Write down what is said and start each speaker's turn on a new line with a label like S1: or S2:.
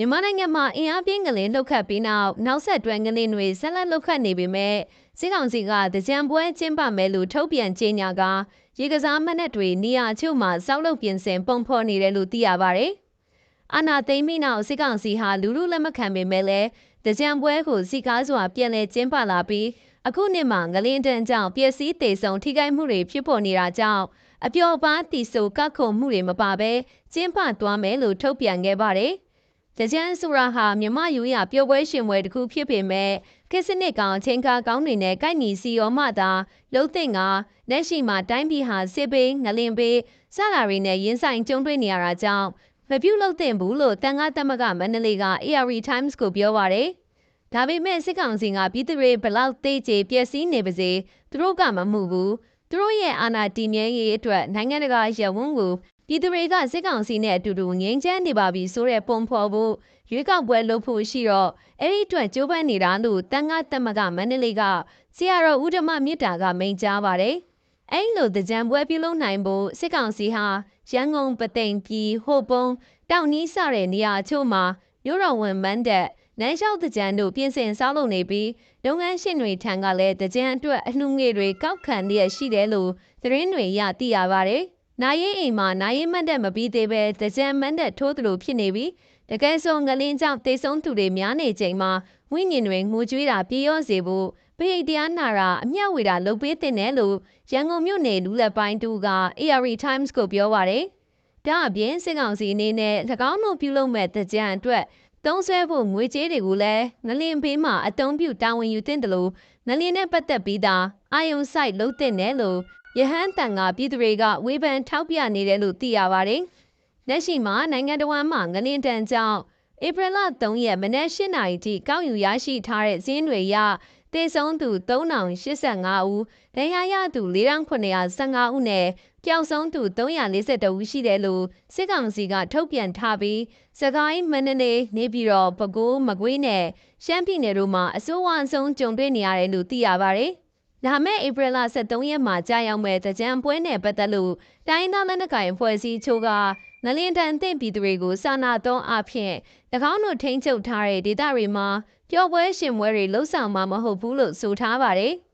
S1: မြန်မာနိုင်ငံမှာအင်အားပြင်းငလင်လှုပ်ခတ်ပြီးနောက်နောက်ဆက်တွဲငလင်တွေဆက်လက်လှုပ်ခတ်နေပေမဲ့စစ်ကောင်စီကတကြံပွဲကျင်းပမယ်လို့ထုတ်ပြန်ကြေညာကရေကစားမနက်တွေနေရာအချို့မှာစောက်လုပ်ပြင်ဆင်ပုံဖော်နေတယ်လို့သိရပါတယ်။အာနာသိမ့်ပြီးနောက်စစ်ကောင်စီဟာလူလူလက်မခံပေမဲ့လည်းတကြံပွဲကိုစီကားစွာပြန်လည်ကျင်းပလာပြီးအခုနှစ်မှာငလင်တန်းကြောင့်ပျက်စီးသေးဆုံးထိခိုက်မှုတွေဖြစ်ပေါ်နေတာကြောင့်အပျော်ပါးတီဆိုကခုံမှုတွေမပါဘဲကျင်းပသွားမယ်လို့ထုတ်ပြန်ခဲ့ပါတယ်။ တကြံဆိုတာဟာမြမယူရပျော်ပွဲရှင်ပွဲတစ်ခုဖြစ်ပေမဲ့ခေတ်စနစ်ကောင်ချင်းကားကောင်းတွေနဲ့ကိုက်ညီစီရောမှသာလှုပ်သိမ့်ကလက်ရှိမှာတိုင်းပြည်ဟာစစ်ပေးငလင်ပေးစတာတွေနဲ့ရင်ဆိုင်ကြုံတွေ့နေရတာကြောင့်မပြုတ်လို့တင်ဘူးလို့တန်ခါသမကမန္တလေးက AR Times ကိုပြောပါရယ်ဒါပေမဲ့စစ်ကောင်စီကပြည်သူတွေဘလောက်သိကြပျက်စီးနေပါစေသူတို့ကမမှုဘူးသူတို့ရဲ့အာဏာတည်မြဲရေးအတွက်နိုင်ငံတကာရဝန်းကို ပြည်သူတွေကစစ်ကောင်စီနဲ့အတူတူငြိမ်းချမ်းနေပါပြီဆိုတဲ့ပုံဖော်ဖို့ရွေးကောက်ပွဲလုပ်ဖို့ရှိတော့အဲ့ဒီအတွက်ကြိုးပမ်းနေတာလို့တန်ခါတက်မကမန္တလေးကဆရာတော်ဦးဓမ္မမြစ်တာကမိန်ကြားပါတယ်။အဲ့လိုတကြံပွဲပြုလုပ်နိုင်ဖို့စစ်ကောင်စီဟာရန်ကုန်ပသိမ်ပြည်ဟိုပုံတောင်နီးစတဲ့နေရာအချို့မှာမြို့တော်ဝန်မန်းတဲ့နန်းလျှောက်တကြံတို့ပြင်ဆင်ဆောက်လုပ်နေပြီးလုပ်ငန်းရှင်တွေထံကလည်းတကြံအတွက်အလှငွေတွေကောက်ခံရရှိတယ်လို့သတင်းတွေရသိရပါတယ်။ နိုင်ရင်အိမ်မှာနိုင်ရင်မတ်တက်မပြီးသေးပဲတကြံမတ်တက်ထိုးသလိုဖြစ်နေပြီတကယ်ဆိုငလင်းကြောင့်တေဆုံးသူတွေများနေချိန်မှာဝိညာဉ်တွေငိုကြွေးတာပြေရောစေဖို့ပိတ်တရားနာတာအမျှဝေတာလုပ်ပေးတဲ့နဲ့လို့ရန်ကုန်မြို့နယ်လူလက်ပိုင်းတူက AR Times ကိုပြောပါတယ်ဒါအပြင်စစ်ကောင်စီအနေနဲ့၎င်းတို့ပြုလုပ်မဲ့တကြံအတွက်သုံးဆွဲဖို့ငွေကြေးတွေကိုလည်းငလင်ဘေးမှာအတုံးပြုတာဝန်ယူတင်တယ်လို့ငလင်နဲ့ပတ်သက်ပြီးသားအာယုံဆိုင်လုံးတဲ့နဲ့လို့ ရဟန်းတန်ကပြည်သူတွေကဝေဖန်ထောက်ပြနေတယ်လို့သိရပါတယ်။လက်ရှိမှာနိုင်ငံတော်မှာငလင်းတန်ကြောင့်ဧပြီလ3ရက်မနက်၈နာရီထိကောက်ယူရရှိထားတဲ့ဇင်းတွေရတေဆုံးသူ3085ဦး၊ဒဏ်ရာရသူ4915ဦးနဲ့ပျောက်ဆုံးသူ342ဦးရှိတယ်လို့စစ်ကောင်စီကထုတ်ပြန်ထားပြီးစကိုင်းမန္တလေးနေပြည်တော်ပဲခူးမကွေးနဲ့ရှမ်းပြည်နယ်တို့မှာအဆိုးဝါးဆုံးကြုံတွေ့နေရတယ်လို့သိရပါတယ်။ လာမယ့်ဧပြီလ23ရက်မှာကြာရောက်မဲ့တကြံပွဲနဲ့ပတ်သက်လို့တိုင်းသားလက်နက်ကိုင်ဖွဲ့စည်းချိုးကငလင်တန်အသင့်ပြည်သူတွေကိုစာနာသုံးအဖြစ်၎င်းတို့ထိန်းချုပ်ထားတဲ့ဒေသတွေမှာပျော်ပွဲရှင်ပွဲတွေလှုပ်ဆောင်မှာမဟုတ်ဘူးလို့ဆိုထားပါတယ်။